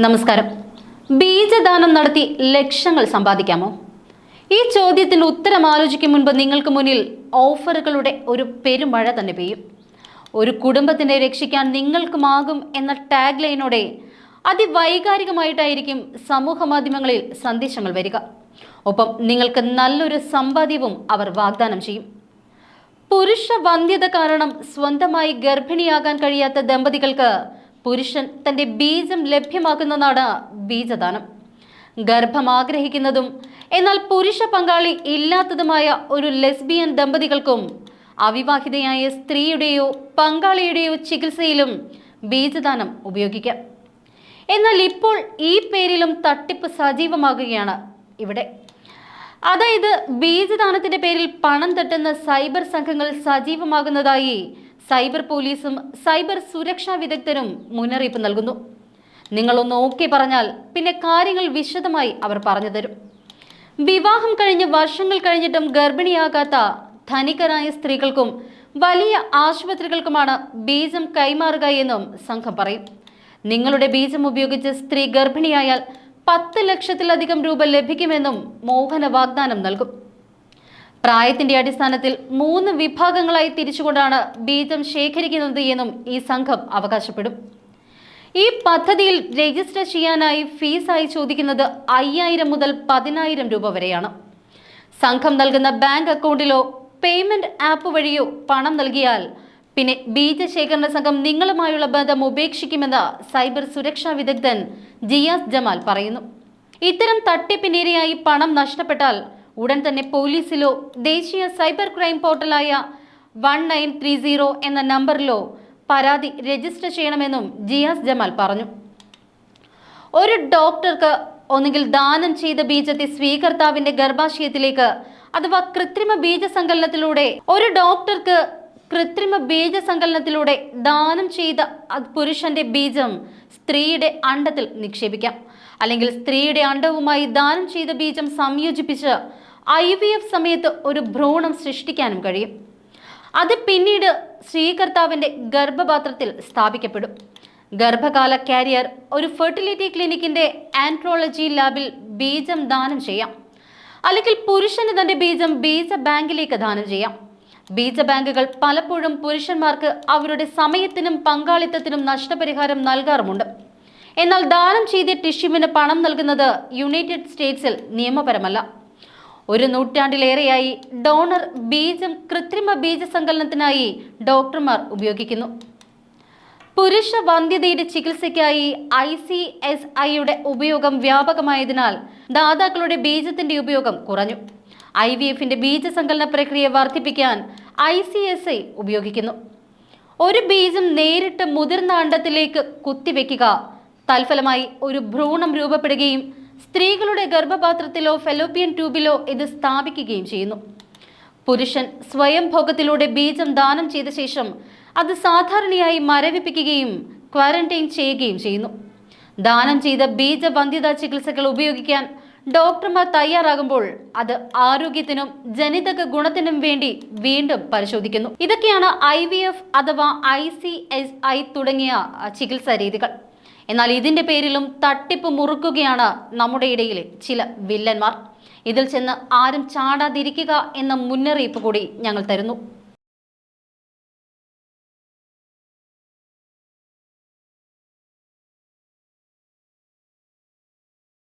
നമസ്കാരം. ബീജദാനം നടത്തി ലക്ഷങ്ങൾ സമ്പാദിക്കാമോ? ഈ ചോദ്യത്തിന് ഉത്തരം ആലോചിക്കും മുൻപ് നിങ്ങൾക്ക് മുന്നിൽ ഓഫറുകളുടെ ഒരു പെരുമഴ തന്നെ പെയ്യും. ഒരു കുടുംബത്തിനെ രക്ഷിക്കാൻ നിങ്ങൾക്കുമാകും എന്ന ടാഗ് ലൈനോടെ അതിവൈകാരികമായിട്ടായിരിക്കും സമൂഹ മാധ്യമങ്ങളിൽ സന്ദേശങ്ങൾ വരിക. ഒപ്പം നിങ്ങൾക്ക് നല്ലൊരു സമ്പാദ്യവും അവർ വാഗ്ദാനം ചെയ്യും. പുരുഷ വന്ധ്യത കാരണം സ്വന്തമായി ഗർഭിണിയാകാൻ കഴിയാത്ത ദമ്പതികൾക്ക് പുരുഷൻ തന്റെ ബീജം ലഭ്യമാക്കുന്നതാണ് ബീജദാനം. ഗർഭം ആഗ്രഹിക്കുന്നതും എന്നാൽ പുരുഷ പങ്കാളി ഇല്ലാത്തതുമായ ഒരു ലെസ്ബിയൻ ദമ്പതികൾക്കും അവിവാഹിതയായ സ്ത്രീയുടെയോ പങ്കാളിയുടെയോ ചികിത്സയിലും ബീജദാനം ഉപയോഗിക്കാം. എന്നാൽ ഇപ്പോൾ ഈ പേരിലും തട്ടിപ്പ് സജീവമാകുകയാണ് ഇവിടെ. അതായത് ബീജദാനത്തിന്റെ പേരിൽ പണം തട്ടുന്ന സൈബർ സംഘങ്ങൾ സജീവമാകുന്നതായി സൈബർ പോലീസും സൈബർ സുരക്ഷാ വിദഗ്ധരും മുന്നറിയിപ്പ് നൽകുന്നു. നിങ്ങളൊന്ന് ഓക്കെ പറഞ്ഞാൽ പിന്നെ കാര്യങ്ങൾ വിശദമായി അവർ പറഞ്ഞു തരും. വിവാഹം കഴിഞ്ഞ് വർഷങ്ങൾ കഴിഞ്ഞിട്ടും ഗർഭിണിയാകാത്ത ധനികരായ സ്ത്രീകൾക്കും വലിയ ആശുപത്രികൾക്കുമാണ് ബീജം കൈമാറുക എന്നും സംഘം പറയും. നിങ്ങളുടെ ബീജം ഉപയോഗിച്ച് സ്ത്രീ ഗർഭിണിയായാൽ പത്ത് ലക്ഷത്തിലധികം രൂപ ലഭിക്കുമെന്നും മോഹന വാഗ്ദാനം നൽകും. പ്രായത്തിന്റെ അടിസ്ഥാനത്തിൽ മൂന്ന് വിഭാഗങ്ങളായി തിരിച്ചുകൊണ്ടാണ് ബീജം ശേഖരിക്കുന്നത് എന്നും ഈ സംഘം അവകാശപ്പെടും. ഈ പദ്ധതിയിൽ രജിസ്റ്റർ ചെയ്യാനായി ഫീസായി ചോദിക്കുന്നത് അയ്യായിരം മുതൽ പതിനായിരം രൂപ വരെയാണ്. സംഘം നൽകുന്ന ബാങ്ക് അക്കൗണ്ടിലോ പേയ്മെന്റ് ആപ്പ് വഴിയോ പണം നൽകിയാൽ പിന്നെ ബീജ ശേഖരണ സംഘം നിങ്ങളുമായുള്ള ബന്ധം ഉപേക്ഷിക്കുമെന്ന് സൈബർ സുരക്ഷാ വിദഗ്ധൻ ജിയാസ് ജമാൽ പറയുന്നു. ഇത്തരം തട്ടിപ്പിനിരയായി പണം നഷ്ടപ്പെട്ടാൽ ഉടൻ തന്നെ പോലീസിലോ ദേശീയ സൈബർ ക്രൈം പോർട്ടലായ വൺ നയൻ ത്രീ സീറോ എന്ന നമ്പറിലോ പരാതി രജിസ്റ്റർ ചെയ്യണമെന്നും ജിയാസ് ജമാൽ പറഞ്ഞു. ഒരു ഡോക്ടർക്ക് ഒന്നുകിൽ ദാനം ചെയ്ത ബീജത്തെ സ്വീകർത്താവിന്റെ ഗർഭാശയത്തിലേക്ക് അഥവാ കൃത്രിമ ബീജസങ്കലനത്തിലൂടെ ഒരു ഡോക്ടർക്ക് കൃത്രിമ ബീജസങ്കലനത്തിലൂടെ ദാനം ചെയ്ത പുരുഷന്റെ ബീജം സ്ത്രീയുടെ അണ്ടത്തിൽ നിക്ഷേപിക്കാം. അല്ലെങ്കിൽ സ്ത്രീയുടെ അണ്ടവുമായി ദാനം ചെയ്ത ബീജം സംയോജിപ്പിച്ച് ഐ വി എഫ് സമയത്ത് ഒരു ഭ്രൂണം സൃഷ്ടിക്കാനും കഴിയും. അത് പിന്നീട് സ്ത്രീകർത്താവിന്റെ ഗർഭപാത്രത്തിൽ സ്ഥാപിക്കപ്പെടും. ഗർഭകാല കാരിയർ ഒരു ഫെർട്ടിലിറ്റി ക്ലിനിക്കിന്റെ ആൻട്രോളജി ലാബിൽ ബീജം ദാനം ചെയ്യാം. അല്ലെങ്കിൽ പുരുഷന് തന്റെ ബീജം ബീജ ബാങ്കിലേക്ക് ദാനം ചെയ്യാം. ബീജ ബാങ്കുകൾ പലപ്പോഴും പുരുഷന്മാർക്ക് അവരുടെ സമയത്തിനും പങ്കാളിത്തത്തിനും നഷ്ടപരിഹാരം നൽകാറുമുണ്ട്. എന്നാൽ ദാനം ചെയ്ത ടിഷ്യുവിന് പണം നൽകുന്നത് യുണൈറ്റഡ് സ്റ്റേറ്റ്സിൽ നിയമപരമല്ല. ഒരു നൂറ്റാണ്ടിലേറെയായി ഡോണർ ബീജം കൃത്രിമ ബീജസങ്കലനത്തിനായി ഡോക്ടർമാർ ഉപയോഗിക്കുന്നു. പുരുഷ വന്ധ്യതയുടെ ചികിത്സയ്ക്കായി ഐ സി എസ് ഐയുടെ ഉപയോഗം വ്യാപകമായതിനാൽ ദാതാക്കളുടെ ബീജത്തിന്റെ ഉപയോഗം കുറഞ്ഞു. ഐ വി എഫിന്റെ ബീജസങ്കലന പ്രക്രിയ വർദ്ധിപ്പിക്കാൻ ഐ സി എസ് ഐ ഉപയോഗിക്കുന്നു. ഒരു ബീജം നേരിട്ട് മുതിർന്ന അണ്ടത്തിലേക്ക് കുത്തിവെക്കുക തൽഫലമായി ഒരു ഭ്രൂണം രൂപപ്പെടുകയും സ്ത്രീകളുടെ ഗർഭപാത്രത്തിലോ ഫെലോപ്പിയൻ ട്യൂബിലോ ഇത് സ്ഥാപിക്കുകയും ചെയ്യുന്നു. പുരുഷൻ സ്വയം ഭോഗത്തിലൂടെ ബീജം ദാനം ചെയ്ത ശേഷം അത് സാധാരണയായി മരവിപ്പിക്കുകയും ക്വാറന്റൈൻ ചെയ്യുകയും ചെയ്യുന്നു. ദാനം ചെയ്ത ബീജബന്ധിത ചികിത്സകൾ ഉപയോഗിക്കാൻ ഡോക്ടർമാർ തയ്യാറാകുമ്പോൾ അത് ആരോഗ്യത്തിനും ജനിതക ഗുണത്തിനും വേണ്ടി വീണ്ടും പരിശോധിക്കുന്നു. ഇതൊക്കെയാണ് ഐ അഥവാ ഐ തുടങ്ങിയ ചികിത്സാ രീതികൾ. എന്നാൽ ഇതിന്റെ പേരിലും തട്ടിപ്പ് മുറുക്കുകയാണ് നമ്മുടെ ഇടയിലെ ചില വില്ലന്മാർ. ഇതിൽ ചെന്ന് ആരും ചാടാതിരിക്കുക എന്ന മുന്നറിയിപ്പ് കൂടി ഞങ്ങൾ തരുന്നു.